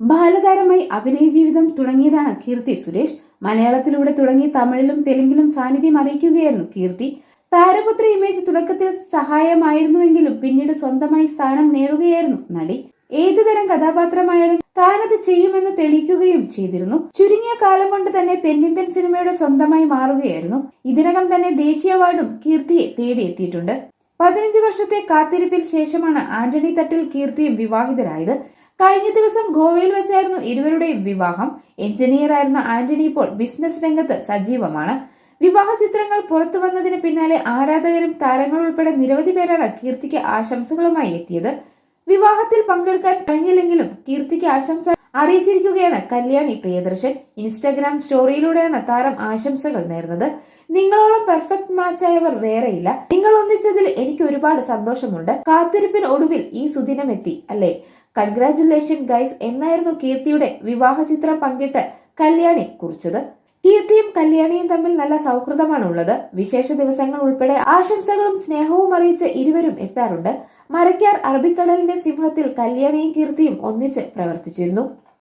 ബാലതാരമായി അഭിനയ ജീവിതം തുടങ്ങിയതാണ് കീർത്തി സുരേഷ്. മലയാളത്തിലൂടെ തുടങ്ങി തമിഴിലും തെലുങ്കിലും സാന്നിധ്യം അറിയിക്കുകയായിരുന്നു കീർത്തി. താരപുത്ര ഇമേജ് തുടക്കത്തിൽ സഹായമായിരുന്നുവെങ്കിലും പിന്നീട് സ്വന്തമായി സ്ഥാനം നേടുകയായിരുന്നു നടി. ഏതുതരം കഥാപാത്രമായാലും താനത് ചെയ്യുമെന്ന് തെളിയിക്കുകയും ചെയ്തിരുന്നു. ചുരുങ്ങിയ കാലം കൊണ്ട് തന്നെ തെന്നിന്ത്യൻ സിനിമയുടെ സ്വന്തമായി മാറുകയായിരുന്നു. ഇതിനകം തന്നെ ദേശീയ അവാർഡും കീർത്തിയെ തേടിയെത്തിയിട്ടുണ്ട്. പതിനഞ്ച് വർഷത്തെ കാത്തിരിപ്പിൽ ശേഷമാണ് ആന്റണി തട്ടിൽ കീർത്തിയും വിവാഹിതരായത്. കഴിഞ്ഞ ദിവസം ഗോവയിൽ വെച്ചായിരുന്നു ഇരുവരുടെയും വിവാഹം. എഞ്ചിനീയർ ആയിരുന്ന ആന്റണി ഇപ്പോൾ ബിസിനസ് രംഗത്ത് സജീവമാണ്. വിവാഹ ചിത്രങ്ങൾ പുറത്തു വന്നതിന് പിന്നാലെ ആരാധകരും താരങ്ങൾ ഉൾപ്പെടെ നിരവധി പേരാണ് കീർത്തിക്ക് ആശംസകളുമായി എത്തിയത്. വിവാഹത്തിൽ പങ്കെടുക്കാൻ കഴിഞ്ഞില്ലെങ്കിലും കീർത്തിക്ക് ആശംസ അറിയിച്ചിരിക്കുകയാണ് കല്യാണി പ്രിയദർശൻ. ഇൻസ്റ്റാഗ്രാം സ്റ്റോറിയിലൂടെയാണ് താരം ആശംസകൾ നേർന്നത്. നിങ്ങളോളം പെർഫെക്റ്റ് മാച്ച് ആയവർ വേറെയില്ല. നിങ്ങൾ ഒന്നിച്ചതിൽ എനിക്ക് ഒരുപാട് സന്തോഷമുണ്ട്. കാത്തിരിപ്പിന് ഒടുവിൽ ഈ സുദിനം എത്തി അല്ലേ? കൺഗ്രാറ്റുലേഷൻ ഗൈസ് എന്നായിരുന്നു കീർത്തിയുടെ വിവാഹ ചിത്രം പങ്കിട്ട് കല്യാണി കുറിച്ചത്. കീർത്തിയും കല്യാണിയും തമ്മിൽ നല്ല സൗഹൃദമാണ് ഉള്ളത് വിശേഷ ദിവസങ്ങൾ ഉൾപ്പെടെ ആശംസകളും സ്നേഹവും അറിയിച്ച് ഇരുവരും എത്താറുണ്ട്. മരക്കാർ അറബിക്കടലിന്റെ സിംഹത്തിൽ കല്യാണിയും കീർത്തിയും ഒന്നിച്ച് പ്രവർത്തിച്ചിരുന്നു.